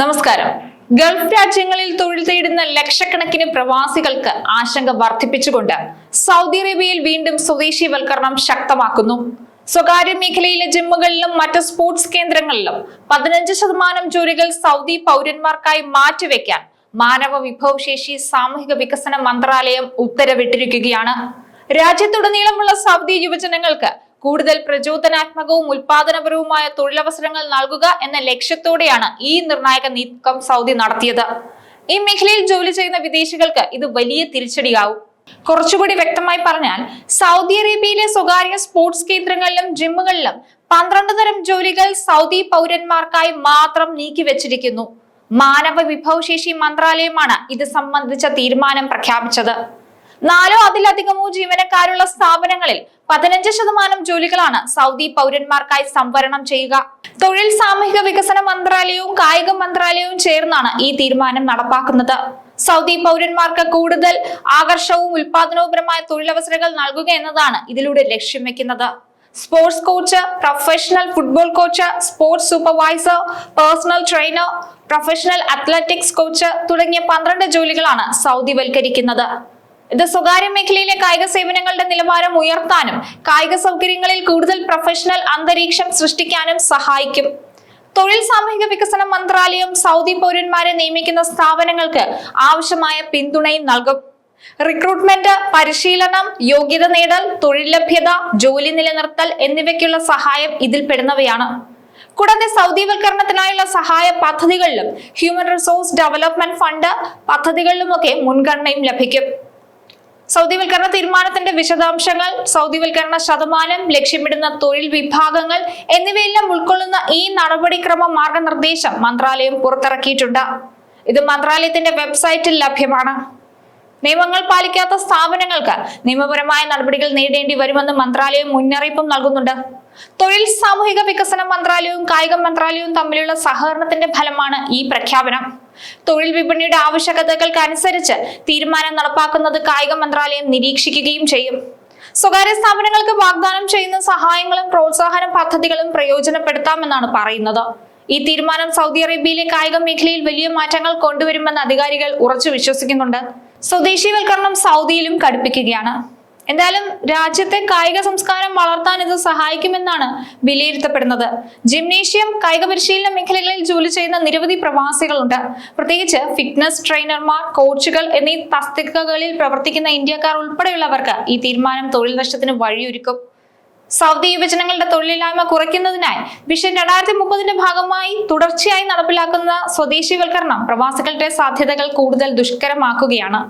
നമസ്കാരം. ഗൾഫ് രാജ്യങ്ങളിൽ തൊഴിൽ തേടുന്ന ലക്ഷക്കണക്കിന് പ്രവാസികൾക്ക് ആശങ്ക വർദ്ധിപ്പിച്ചുകൊണ്ട് സൗദി അറേബ്യയിൽ വീണ്ടും സ്വദേശീവൽക്കരണം ശക്തമാക്കുന്നു. സ്വകാര്യ മേഖലയിലെ ജിമ്മുകളിലും മറ്റ് സ്പോർട്സ് കേന്ദ്രങ്ങളിലും പതിനഞ്ച് ശതമാനം ജോലികൾ സൗദി പൗരന്മാർക്കായി മാറ്റിവെക്കാൻ മാനവ വിഭവശേഷി സാമൂഹിക വികസന മന്ത്രാലയം ഉത്തരവിട്ടിരിക്കുകയാണ്. രാജ്യത്തുടനീളമുള്ള സൗദി യുവജനങ്ങൾക്ക് കൂടുതൽ പ്രചോദനാത്മകവും ഉൽപാദനപരവുമായ തൊഴിലവസരങ്ങൾ നൽകുക എന്ന ലക്ഷ്യത്തോടെയാണ് ഈ നിർണായക നീക്കം സൗദി നടത്തിയത്. ഈ മേഖലയിൽ ജോലി ചെയ്യുന്ന വിദേശികൾക്ക് ഇത് വലിയ തിരിച്ചടിയാവും. കുറച്ചുകൂടി വ്യക്തമായി പറഞ്ഞാൽ സൗദി അറേബ്യയിലെ സ്വകാര്യ സ്പോർട്സ് കേന്ദ്രങ്ങളിലും ജിമ്മുകളിലും പന്ത്രണ്ട് തരം ജോലികൾ സൗദി പൗരന്മാർക്കായി മാത്രം നീക്കിവെച്ചിരിക്കുന്നു മാനവ വിഭവശേഷി മന്ത്രാലയമാണ് ഇത് സംബന്ധിച്ച തീരുമാനം പ്രഖ്യാപിച്ചത്. നാലോ അതിലധികമോ ജീവനക്കാരുള്ള സ്ഥാപനങ്ങളിൽ പതിനഞ്ച് ശതമാനം ജോലികളാണ് സൗദി പൗരന്മാർക്കായി സംവരണം ചെയ്യുക. തൊഴിൽ സാമൂഹിക വികസന മന്ത്രാലയവും കായിക മന്ത്രാലയവും ചേർന്നാണ് ഈ തീരുമാനം നടപ്പാക്കുന്നത്. സൗദി പൗരന്മാർക്ക് കൂടുതൽ ആകർഷവും ഉൽപാദനവുപരമായ തൊഴിലവസരങ്ങൾ നൽകുക എന്നതാണ് ഇതിലൂടെ ലക്ഷ്യം വെക്കുന്നത്. Sports coach professional football coach sports supervisor personal trainer professional athletics coach തുടങ്ങിയ പന്ത്രണ്ട് ജോലികളാണ് സൗദിവൽക്കരിക്കുന്നത്. ഇത് സ്വകാര്യ മേഖലയിലെ കായിക സേവനങ്ങളുടെ നിലവാരം ഉയർത്താനും കായിക സൗകര്യങ്ങളിൽ കൂടുതൽ പ്രൊഫഷണൽ അന്തരീക്ഷം സൃഷ്ടിക്കാനും സഹായിക്കും. തൊഴിൽ സാമൂഹിക വികസന മന്ത്രാലയം സൗദി പൗരന്മാരെ നിയമിക്കുന്ന സ്ഥാപനങ്ങൾക്ക് ആവശ്യമായ പിന്തുണയും നൽകും. റിക്രൂട്ട്മെന്റ് പരിശീലനം യോഗ്യത നേടൽ തൊഴിൽ ലഭ്യത ജോലി നിലനിർത്തൽ എന്നിവയ്ക്കുള്ള സഹായം ഇതിൽ പെടുന്നവയാണ് കൂടാതെ സൗദിവൽക്കരണത്തിനായുള്ള സഹായ പദ്ധതികളിലും ഹ്യൂമൻ റിസോഴ്സ് ഡെവലപ്മെന്റ് ഫണ്ട് പദ്ധതികളിലുമൊക്കെ മുൻഗണനയും ലഭിക്കും. സൗദിവൽക്കരണ തീരുമാനത്തിന്റെ വിശദാംശങ്ങൾ സൗദിവൽക്കരണ ശതമാനം ലക്ഷ്യമിടുന്ന തൊഴിൽ വിഭാഗങ്ങൾ എന്നിവയെല്ലാം ഉൾക്കൊള്ളുന്ന ഈ നടപടിക്രമ മാർഗനിർദ്ദേശം മന്ത്രാലയം പുറത്തിറക്കിയിട്ടുണ്ട്. ഇത് മന്ത്രാലയത്തിന്റെ വെബ്സൈറ്റിൽ ലഭ്യമാണ്. നിയമങ്ങൾ പാലിക്കാത്ത സ്ഥാപനങ്ങൾക്ക് നിയമപരമായ നടപടികൾ നേടേണ്ടി വരുമെന്ന് മന്ത്രാലയം മുന്നറിയിപ്പും നൽകുന്നുണ്ട്. തൊഴിൽ സാമൂഹിക വികസന മന്ത്രാലയവും കായിക മന്ത്രാലയവും തമ്മിലുള്ള സഹകരണത്തിന്റെ ഫലമാണ് ഈ പ്രഖ്യാപനം. തൊഴിൽ വിപണിയുടെ ആവശ്യകതകൾക്കനുസരിച്ച് തീരുമാനം നടപ്പാക്കുന്നത് കായിക മന്ത്രാലയം നിരീക്ഷിക്കുകയും ചെയ്യും. സ്വകാര്യ സ്ഥാപനങ്ങൾക്ക് വാഗ്ദാനം ചെയ്യുന്ന സഹായങ്ങളും പ്രോത്സാഹന പദ്ധതികളും പ്രയോജനപ്പെടുത്താമെന്നാണ് പറയുന്നത്. ഈ തീരുമാനം സൗദി അറേബ്യയിലെ കായിക മേഖലയിൽ വലിയ മാറ്റങ്ങൾ കൊണ്ടുവരുമെന്ന് അധികാരികൾ ഉറച്ചു വിശ്വസിക്കുന്നുണ്ട്. സ്വദേശീവൽക്കരണം സൗദിയിലും കടുപ്പിക്കുകയാണ്. എന്തായാലും രാജ്യത്തെ കായിക സംസ്കാരം വളർത്താൻ ഇത് സഹായിക്കുമെന്നാണ് വിലയിരുത്തപ്പെടുന്നത്. ജിംനേഷ്യം കായിക പരിശീലന മേഖലകളിൽ ജോലി ചെയ്യുന്ന നിരവധി പ്രവാസികളുണ്ട്. പ്രത്യേകിച്ച് ഫിറ്റ്നസ് ട്രെയിനർമാർ കോച്ചുകൾ എന്നീ തസ്തികകളിൽ പ്രവർത്തിക്കുന്ന ഇന്ത്യക്കാർ ഉൾപ്പെടെയുള്ളവർക്ക് ഈ തീരുമാനം തൊഴിൽ നഷ്ടത്തിന് വഴിയൊരുക്കും. സൗദി യുവജനങ്ങളുടെ തൊഴിലില്ലായ്മ കുറയ്ക്കുന്നതിനായി വിഷൻ രണ്ടായിരത്തി മുപ്പതിന്റെ ഭാഗമായി തുടർച്ചയായി നടപ്പിലാക്കുന്ന സ്വദേശിവൽക്കരണം പ്രവാസികളുടെ സാധ്യതകൾ കൂടുതൽ ദുഷ്കരമാക്കുകയാണ്.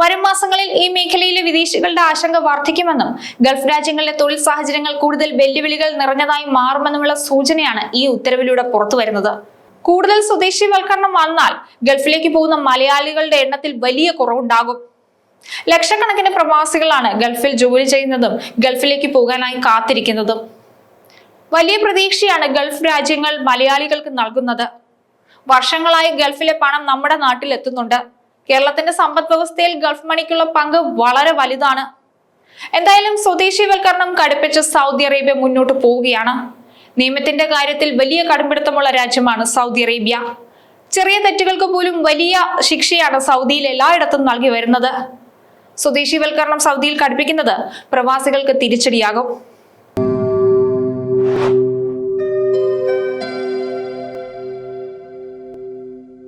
വരും മാസങ്ങളിൽ ഈ മേഖലയിലെ വിദേശികളുടെ ആശങ്ക വർദ്ധിക്കുമെന്നും ഗൾഫ് രാജ്യങ്ങളിലെ തൊഴിൽ സാഹചര്യങ്ങൾ കൂടുതൽ വെല്ലുവിളികൾ നിറഞ്ഞതായി മാറുമെന്നുമുള്ള സൂചനയാണ് ഈ ഉത്തരവിലൂടെ പുറത്തുവരുന്നത്. കൂടുതൽ സ്വദേശീവൽക്കരണം വന്നാൽ ഗൾഫിലേക്ക് പോകുന്ന മലയാളികളുടെ എണ്ണത്തിൽ വലിയ കുറവുണ്ടാകും. ലക്ഷക്കണക്കിന് പ്രവാസികളാണ് ഗൾഫിൽ ജോലി ചെയ്യുന്നതും ഗൾഫിലേക്ക് പോകാനായി കാത്തിരിക്കുന്നതും. വലിയ പ്രതീക്ഷയാണ് ഗൾഫ് രാജ്യങ്ങൾ മലയാളികൾക്ക് നൽകുന്നത്. വർഷങ്ങളായി ഗൾഫിലെ പണം നമ്മുടെ നാട്ടിൽ എത്തുന്നുണ്ട്. കേരളത്തിന്റെ സമ്പദ് വ്യവസ്ഥയിൽ ഗൾഫ് മണിക്കുള്ള പങ്ക് വളരെ വലുതാണ്. എന്തായാലും സ്വദേശിവൽക്കരണം കടുപ്പിച്ച് സൗദി അറേബ്യ മുന്നോട്ട് പോവുകയാണ്. നിയമത്തിന്റെ കാര്യത്തിൽ വലിയ കടുംപിടുത്തമുള്ള രാജ്യമാണ് സൗദി അറേബ്യ. ചെറിയ തെറ്റുകൾക്ക് പോലും വലിയ ശിക്ഷയാണ് സൗദിയിൽ എല്ലായിടത്തും നൽകി വരുന്നത്. സ്വദേശീവൽക്കരണം സൗദിയിൽ കടുപ്പിക്കുന്നത് പ്രവാസികൾക്ക് തിരിച്ചടിയാകും.